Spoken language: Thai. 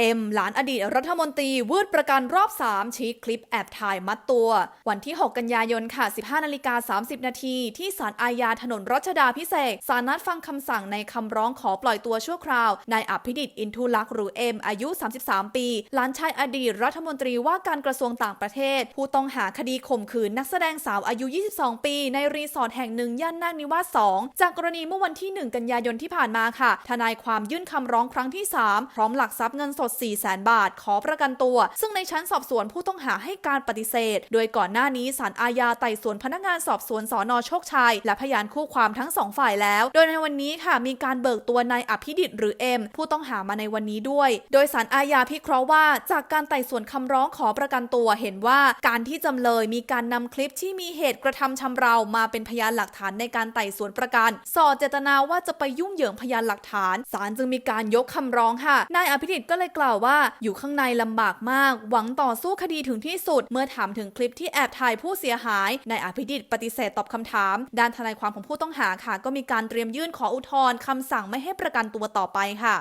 เอ็มหลานอดีตรัฐมนตรีวืดประกันรอบ 3 ชี้คลิปแอบถ่ายมัดตัว วันที่ 6 กันยายนค่ะ 15นาฬิกา30 นาทีที่ศาลอาญาถนนรัชดาพิเศษศาลนัดฟังคำสั่งในคำร้องขอปล่อยตัวชั่วคราวนายอภิดิษฐ์อินทุลักษ์หรือเอ็มอายุ 33 ปีหลานชายอดีตรัฐมนตรีว่าการกระทรวงต่างประเทศ ผู้ต้องหาคดีข่มขืนนักแสดงสาวอายุ 22 ปี ในรีสอร์ทแห่งหนึ่งย่านนาคนิวาส 2 จากกรณีเมื่อวันที่ 1 กันยายนที่ผ่านมาค่ะ ทนายความยื่นคำร้องครั้งที่ 3 พร้อมหลักทรัพย์เงินสด4 0 0 0 0 0 บาท ขอประกันตัว ซึ่งในชั้นสอบสวนผู้ต้องหาให้การปฏิเสธ โดยก่อนหน้านี้ศาลอาญาไต่สวนพนักงานสอบสวนสอนอโชคชัย และพยานคู่ความทั้งสองฝ่ายแล้ว โดยในวันนี้ค่ะมีการเบิกตัวนายอภิดิษฐ์หรือเอ็มผู้ต้องหามาในวันนี้ด้วย โดยศาลอาญาพิเคราะห์ว่า จากการไต่สวนคำร้องขอประกันตัวเห็นว่าการที่จำเลยมีการนำคลิปที่มีเหตุกระทำชำเรามาเป็นพยานหลักฐานในการไต่สวนประกันส่อเจตนาว่าจะไปยุ่งเหยิงพยานหลักฐานศาลจึงมีการยกคำร้องค่ะนายอภิดิษฐ์ก็เลยกล่าวว่าอยู่ข้างในลำบากมาก หวังต่อสู้คดีถึงที่สุด เมื่อถามถึงคลิปที่แอบถ่ายผู้เสียหายนายอภิดิษฐ์ปฏิเสธตอบคำถาม ด้านทนายความของผู้ต้องหาค่ะ ก็มีการเตรียมยื่นขออุทธรณ์คำสั่งไม่ให้ประกันตัวต่อไปค่ะ